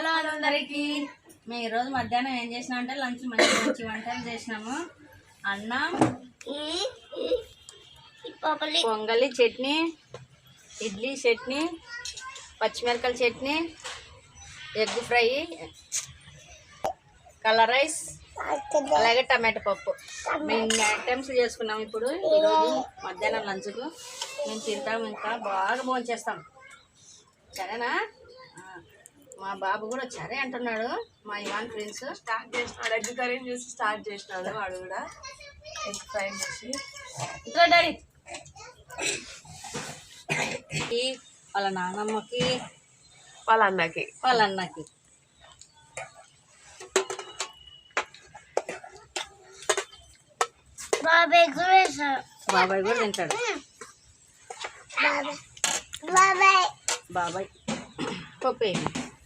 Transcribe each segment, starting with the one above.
Hello అందరికి. మేము ఈరోజు మధ్యాహ్నం ఏం చేసినాం అంటే లంచ్ మంచి మంచి వంటలు చేసినాము. అన్నం పొంగలి చట్నీ ఇడ్లీ చట్నీ పచ్చిమిరపకాయల chutney egg fry colour rice అలాగే టమాటో పప్పు. మేము ఐటమ్స్ చేసుకున్నాం ఇప్పుడు ఈరోజు మధ్యాహ్నం లంచ్కు. మేము తింటాం ఇంకా బాగా భోంచేస్తాం. సరేనా? మా బాబు కూడా సరే అంటున్నాడు మా ఇవాన్ ఫ్రెండ్స్. స్టార్ట్ చేసినాడు ఎగ్ కర్రీ చూసి స్టార్ట్ చేసినాడు వాడు కూడా. ఎగ్ ఫ్రై చేసి. ఇట్లా డాడీ. ఈ వాళ్ళ నాన్నమ్మకి వాళ్ళ అన్నకి. వాళ్ళ అన్నకి. బాబాయ్ కూడా బాబాయ్ కూడా తింటాడు. బాబాయ్. బాబాయ్. పప్పు.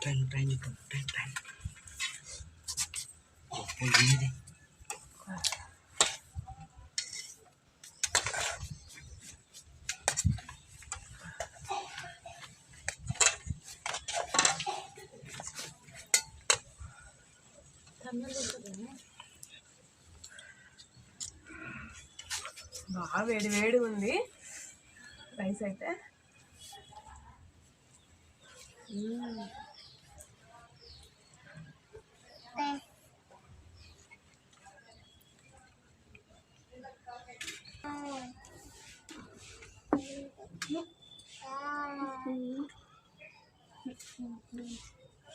ట్రైన్ ట్రైన్ ట్రైన్ ట్రైన్ ఏది బాగా వేడి వేడి ఉంది. రైస్ అయితే.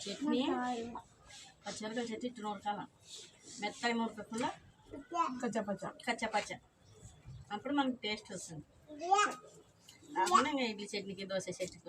చట్నీ. పచ్చిమిరపకాయ చట్నీ ఇట్లా ఉడకాల మెత్తగా ఉడకకుండా కచ్చపచ్చ. కచ్చా పచ్చ అప్పుడు మనకి టేస్ట్ వస్తుంది. కాకుండా ఇడ్లీ చట్నీకి దోశ చట్నీకి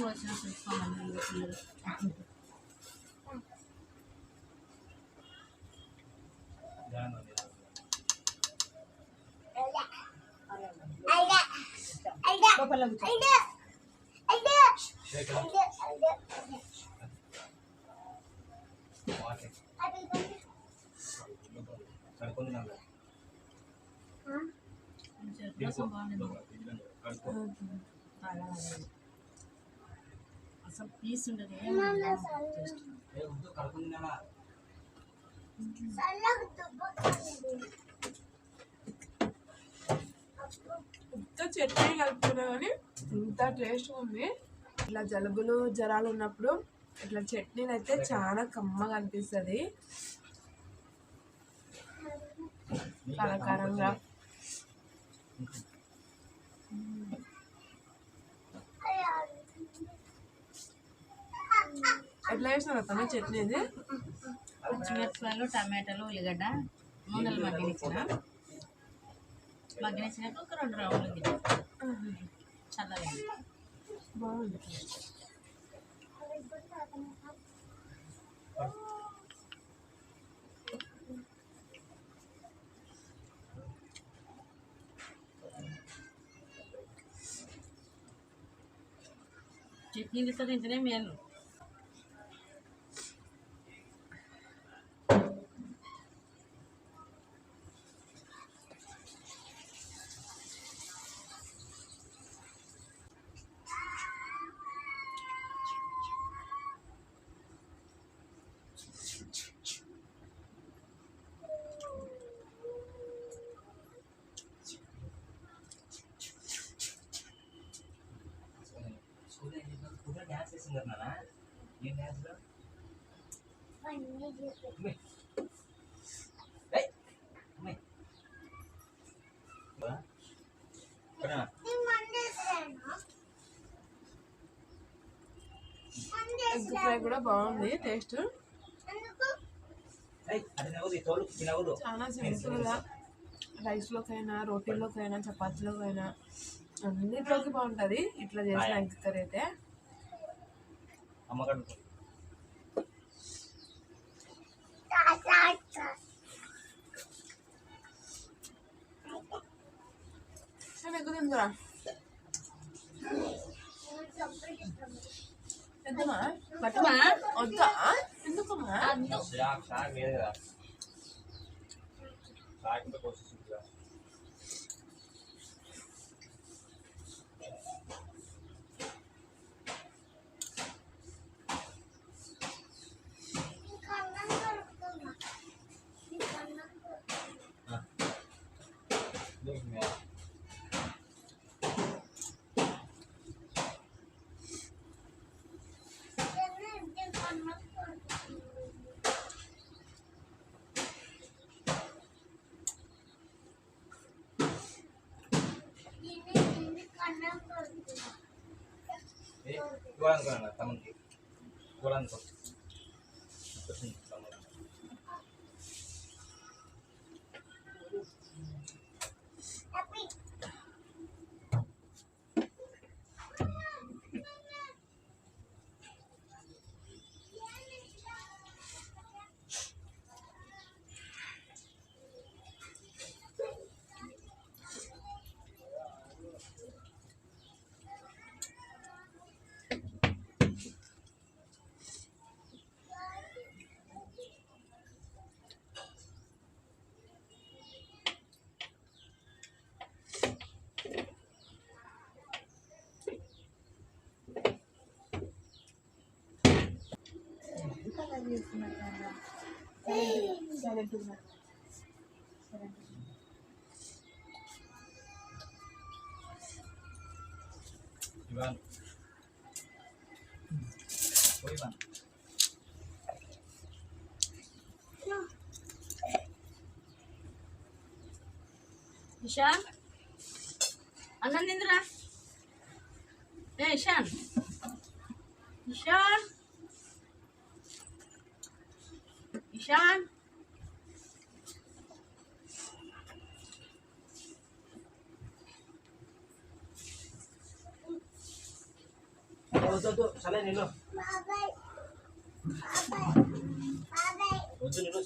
ఉన్నాక ఈ చట్నీ వచ్చిన చూసుకోమని పిల్లలు లోపల కూర్చో. రసం బాగుంది అసలు పీస్ ఉండదు చట్నీ కలుపుకున్నా కానీ ఇంత టేస్ట్ ఉంది. ఇట్లా జలుబులు జ్వరాలు ఉన్నప్పుడు ఇట్లా చట్నీలు అయితే చాలా కమ్మగా అనిపిస్తుంది. కారకారంగా ఎట్లా చేసినారు అతను చట్నీ ఇది పచ్చిమిరపకాయలు టమాటాలు ఉల్లిగడ్డ నూనెలు మగ్గనిచ్చిన. మగ్గనిచ్చినాక ఒక రెండు రౌండ్లు గిన్నె చల్లగా బాగుంది. చట్నీలతో తింటేనే మేలు. ఎగ్ ఫ్రై కూడా బాగుంది టేస్ట్. చాలా సింపుల్గా రైస్లోకైనా రోటీలోకైనా చపాతీలోకైనా అన్నిట్లోకి బాగుంటుంది. ఇట్లా చేసిన ఎగ్ కర్రీ అయితే 먹으면 돼. 할머니 끓임들아. 잠깐만. 잠깐만. 어쩌? 잠깐만. 안 돼. 시작, 시작, 미안해라. 자, 근데 벌써. gua enggak enggak temen. Gua langsung పోయివా Ishan అన్నం తిందురా ఏ ఇషాన్ ఇషాన్ ఇషాన్ వద్దు చలే నిన్ను. వద్దు నిన్ను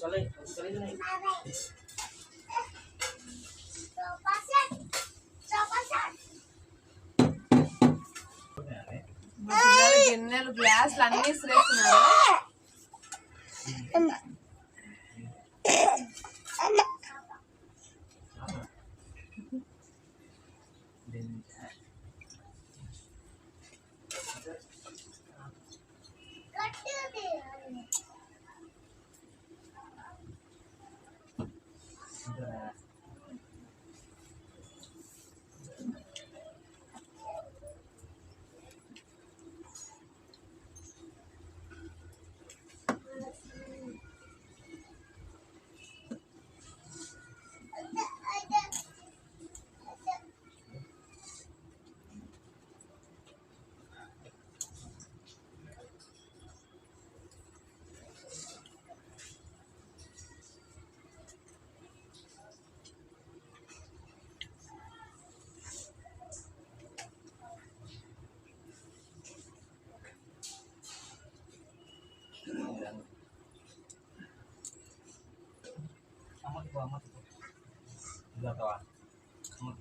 గిన్నెలు గ్లాసులు అన్ని ఇసిరేస్తున్నారు. আমার দাদা আমার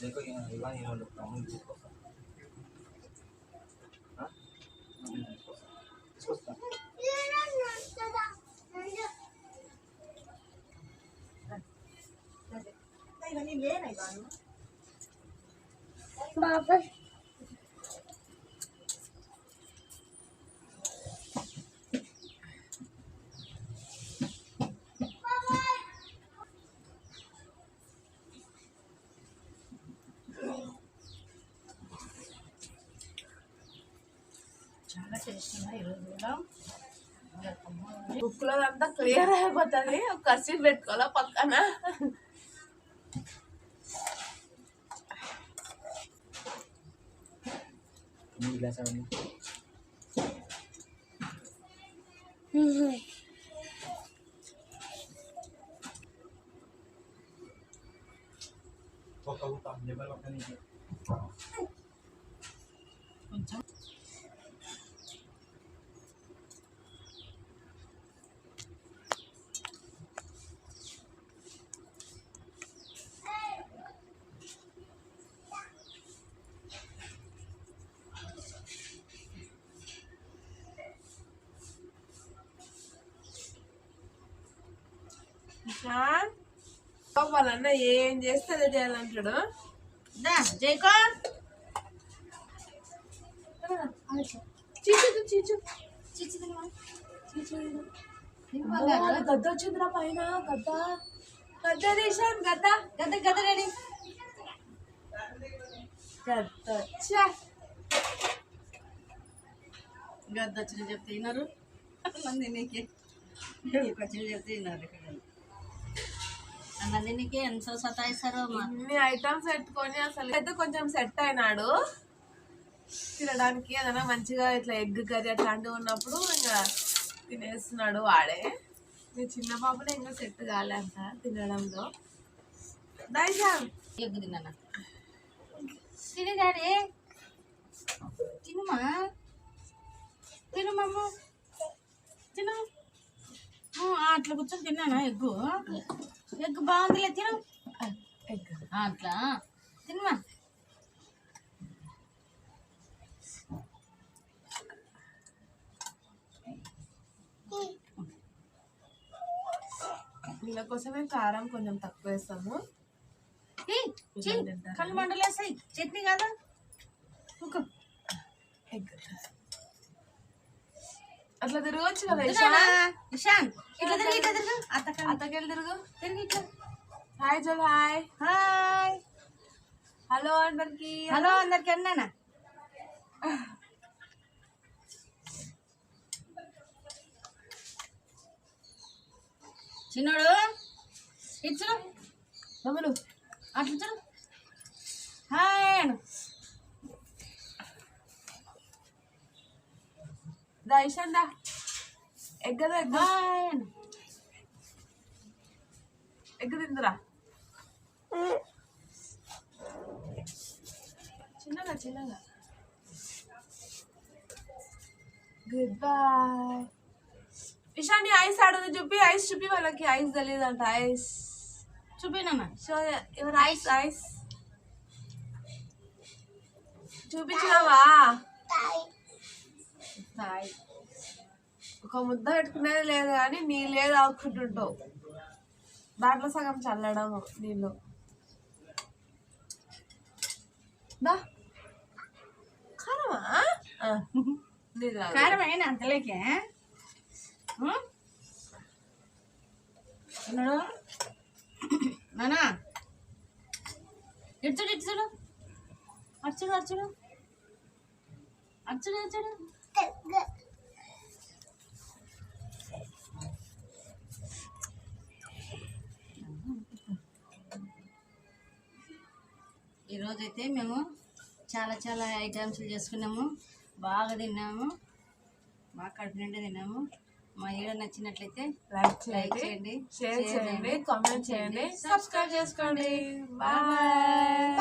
देखो यहाँ हिला यहाँ लगता हूँ इसको हाँ इसको Bye. బుక్ లో అంతా క్లియర్ అయిపోతుంది ఒక కర్సీఫ్ పెట్టుకోవాలా పక్కన నీళ్ళు గ్లాస్ అవ్వండి ఒక్క వాళ్ళన్న ఏం చేస్తే అదే చేయాలంటాడు జైకో చీచు చీచు. చిచ్చి తినమా గద్ద వచ్చిందిరా పైన గద్ద. గద్ద తీసాను గద్ద. గద్ద గద్ద రెడీ. గద్ద. గద్ద వచ్చిన చెప్తే విన్నారు మంది నీకే. వచ్చిన చెప్తే విన్నారు ఇక్కడ. నందినికి ఎంత సతాయిస్తారో ఐటమ్స్ పెట్టుకొని అసలు అయితే కొంచెం సెట్ అయినాడు. తినడానికి ఏదైనా మంచిగా ఇట్లా ఎగ్ కర్రీ అట్లాంటివి ఉన్నప్పుడు ఇంకా తినేస్తున్నాడు వాడే. మీ చిన్న పాపనే ఇంకా సెట్ కాలే అంట తినడంలో. దైజాం ఎగ్గు తిన్నా తిని డాడీ. తినుమా? తినుమమ్మ తిను. అట్లా కూర్చొని తిన్నానా ఎగ్గు? ఎగ్గు బాగుందిలే తిను. ఎగ్. అట్లా? తినుమా. వీళ్ళ కోసమే కారం కొంచెం తక్కువ వేస్తాము. కళ్ళు మండలేస్తాయి. చట్నీ కాదా. ఎగ్. అట్లా తిరగచ్చు కదా ఇషాన్ ఇట్లా తిరిగి ఇట్లా తిరుగు? అత్తక అత్తకెళ్ళి తిరుగు. తిరిగి ఇట్లా హాయ్ జల్ హాయ్. హాయ్. హలో అందరికి. హలో అందరికి అన్నానా? చిన్నోడు ఇచ్చు మమ్మలు అట్లా హాయ్ అను. దా ఇషాన్ దా ఎగ్ కదా ఎగ్ హాయ్ అను ఎగ్ తిందురా చిన్నగా చిన్నగా గుడ్ బాయ్ ఇషాని ఐస్ ఆడదు చూపి ఐస్ చూపి వాళ్ళకి ఐస్ తెలియదంట ఐస్ చూపినా షో ఎవరు ఐస్ ఐస్ చూపించినావా హాయ్ ఒక ముద్ద పెట్టుకునేది లేదు కానీ నీళ్ళే తాగుకుంటుంటావు దాంట్లో సగం చల్లడము నీళ్ళు. దా. కారమా? ఆ, కారం అయినా అంతలేకే. నానా? ఇచ్చుడు ఇచ్చుడు అర్చుడు అర్చుడు ఈరోజైతే మేము చాలా చాలా ఐటమ్స్ చేసుకున్నాము. బాగా తిన్నాము. బాగా కడుపు నిండా తిన్నాము. మా ఈడ నచ్చినట్లయితే లైక్ లైక్ చేయండి షేర్ చేయండి కామెంట్ చేయండి సబ్స్క్రైబ్ చేసుకోండి. బాయ్.